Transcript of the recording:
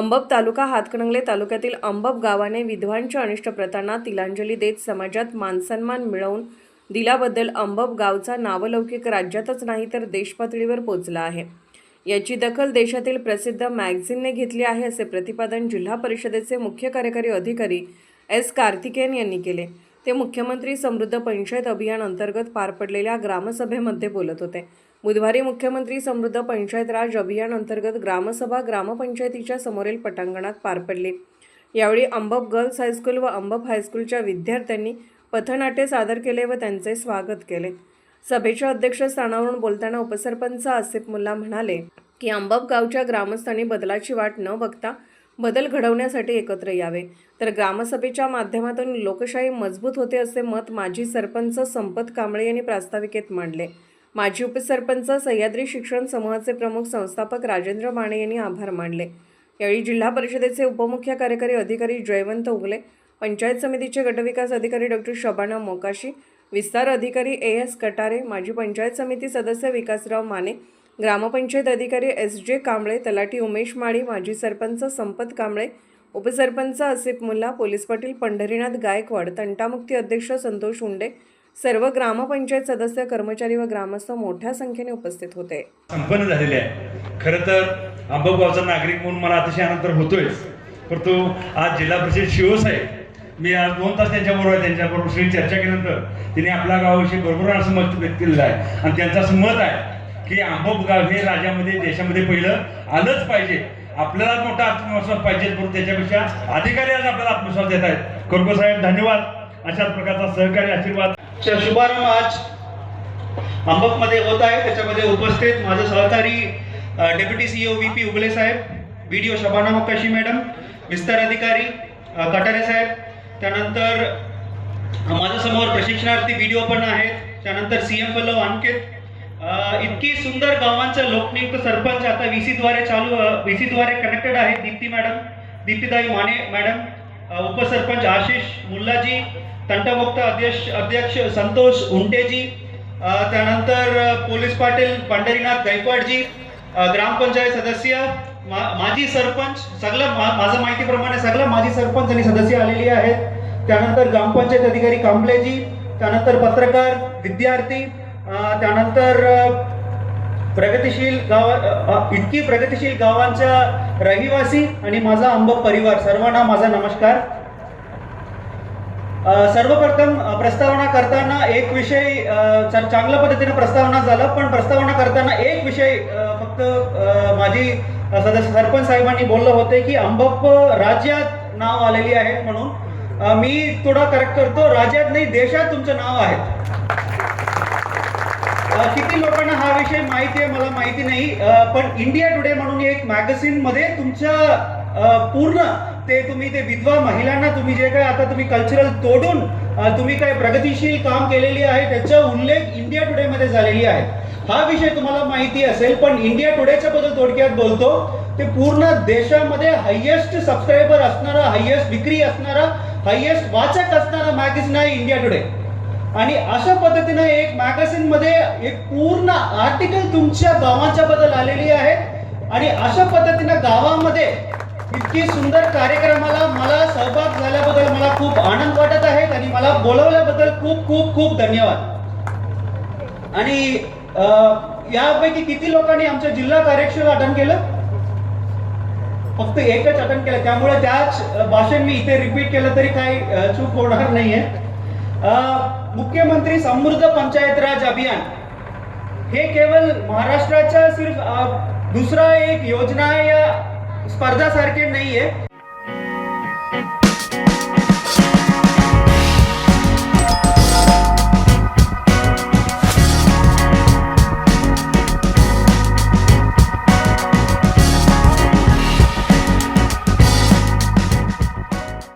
अंबब तालुका हातकणंगले तालुक्यातील अंबब गावाने विधवांच्या अनिष्ट प्रथांना तिलांजली देत समाजात मानसन्मान मिळवून दिल्याबद्दल अंबब गावचा नावलौकिक राज्यातच नाही तर देशपातळीवर पोचला आहे. याची दखल देशातील प्रसिद्ध मॅगझिनने घेतली आहे असे प्रतिपादन जिल्हा परिषदेचे मुख्य कार्यकारी अधिकारी एस कार्तिकेयन यांनी केले. ते मुख्यमंत्री समृद्ध पंचायत अभियान अंतर्गत पार पडलेल्या ग्रामसभेमध्ये बोलत होते. बुधवारी मुख्यमंत्री समृद्ध पंचायत राज अभियान अंतर्गत ग्रामसभा ग्रामपंचायतीच्या समोरील पटांगणात पार पडली. यावेळी अंबप गर्ल्स हायस्कूल व अंबप हायस्कूलच्या विद्यार्थ्यांनी पथनाट्य सादर केले व त्यांचे स्वागत केले. सभेच्या अध्यक्षस्थानावरून बोलताना उपसरपंच आसिफ मुल्ला म्हणाले की अंबप गावच्या ग्रामस्थांनी बदलाची वाट न बघता बदल घडवण्यासाठी एकत्र यावे. तर ग्रामसभेच्या माध्यमातून लोकशाही मजबूत होते असे मत माजी सरपंच संपत कांबळे यांनी प्रास्ताविकेत मांडले. माजी उपसरपंच सह्याद्री शिक्षण समूहाचे प्रमुख संस्थापक राजेंद्र माने यांनी आभार मानले. यावेळी जिल्हा परिषदेचे उपमुख्य कार्यकारी अधिकारी जयवंत उगले पंचायत समितीचे गटविकास अधिकारी डॉक्टर शबाना मोकाशी विस्तार अधिकारी ए एस कटारे माजी पंचायत समिती सदस्य विकासराव माने ग्रामपंचायत अधिकारी एस जे कांबळे तलाठी उमेश माळी माजी सरपंच संपत कांबळे उपसरपंच असिफ मुल्ला पोलीस पाटील पंढरीनाथ गायकवाड तंटामुक्ती अध्यक्ष संतोष उंडे सर्व ग्रामपंचायत सदस्य कर्मचारी व ग्रामस्थ मोठ्या संख्येने उपस्थित होते. संपन्न झालेले आहे खरं तर आंबागावचा नागरिक म्हणून मला अतिशय आनंद होतोय. परंतु आज जिल्हा परिषद शिवसाहेब मी आज दोन तास त्यांच्याबरोबर आहे. त्यांच्याबरोबर श्री चर्चा केल्यानंतर तिने आपल्या गावाविषयी बरोबर असं मत व्यक्त केलेलं आहे. आणि त्यांचं असं मत आहे की आंबप गाव हे राज्यामध्ये देशामध्ये पहिलं आलंच पाहिजे. आपल्याला मोठा आत्मविश्वास पाहिजे. परंतु त्याच्यापेक्षा अधिकारी आज आपल्याला आत्मविश्वास देत आहेत. कोरको साहेब धन्यवाद. अशाच प्रकारचा सहकारी आशीर्वाद. शुभारंभ आज अंबकमध्ये होत आहे. त्याच्यामध्ये उपस्थित माझे सहकारी deputy CEO V P Ugale साहेब व्हिडिओ शबाना मोकाशी मॅडम विस्तार अधिकारी कटारे साहेब. त्यानंतर माझ्यासमोर प्रशिक्षणार्थी व्हिडिओ पण आहेत. त्यानंतर सी एम फलो अंकित इतकी सुंदर गावांचं लोकनियुक्त सरपंच आता व्ही सीद्वारे चालू व्ही सीद्वारे कनेक्टेड आहे. दीप्ती मॅडम दीप्तीदाई माने मॅडम. उपसरपंच आशिष मुल्लाजी तंटमुक्त अध्यक्ष अध्यक्ष संतोष उंटेजी त्यानंतर पोलीस पाटील पंढरीनाथ गायकवाडजी ग्रामपंचायत सदस्य मा- माजी सरपंच सगळं मा- माझं माहितीप्रमाणे सगळं माजी सरपंच आणि सदस्य आलेली आहेत. त्यानंतर ग्रामपंचायत अधिकारी कांबळेजी त्यानंतर पत्रकार विद्यार्थी त्यानंतर प्रगतिशील गाव इतकी प्रगतिशील गावांच्या रहिवासी आणि माझा आंब परिवार सर्वांना माझा नमस्कार. सर्वप्रथम प्रस्तावना करताना एक विषय चांगल्या पद्धतीने प्रस्तावना झाला पण प्रस्तावना करताना एक विषय फक्त माझी सदस्य सरपंच साहेबांनी बोललं होते की अंबप राज्यात नाव आलेली आहेत म्हणून. मी थोडा करेक्ट करतो राज्यात नाही देशात तुमचं नाव आहे. किती लोकांना हा विषय माहिती आहे मला माहिती नाही. पण इंडिया टुडे म्हणून एक मॅगझिनमध्ये तुमच्या पूर्ण ते तुम्ही ते विधवा महिलांना तुम्ही जे काय आता तुम्ही कल्चरल तोडून तुम्ही काय प्रगतिशील काम केलेली आहे त्याचा उल्लेख इंडिया टुडे मध्ये झालेली आहे. हा विषय तुम्हाला माहिती असेल पण इंडिया टुडेच्या बद्दल थोडक्यात बोलतो. ते पूर्ण देशामध्ये हायेस्ट सबस्क्रायबर असणारा हायेस्ट विक्री असणारा हायेस्ट वाचक असणारा मॅगझिन आहे इंडिया टुडे आणि अशा पद्धतीने एक मॅगझिनमध्ये एक पूर्ण आर्टिकल तुमच्या गावाच्या बद्दल आलेली आहे. आणि अशा पद्धतीनं गावामध्ये इतकी सुंदर कार्यक्रमाला मला सहभाग झाल्याबद्दल मला खूप आनंद वाटत आहे आणि मला बोलवल्याबद्दल खूप खूप खूप धन्यवाद. आणि यापैकी किती लोकांनी आमच्या जिल्हा कार्यक्षेत्र अटन केलं? फक्त एकच अटन केलं. त्यामुळे त्याच भाषेत भाषण मी इथे रिपीट केलं तरी काही चूक होणार नाहीये. मुख्यमंत्री समृद्ध पंचायत राज अभियान. हे केवळ महाराष्ट्राच्या सिर्फ दुसरा एक योजना या स्पर्धासारखे आहे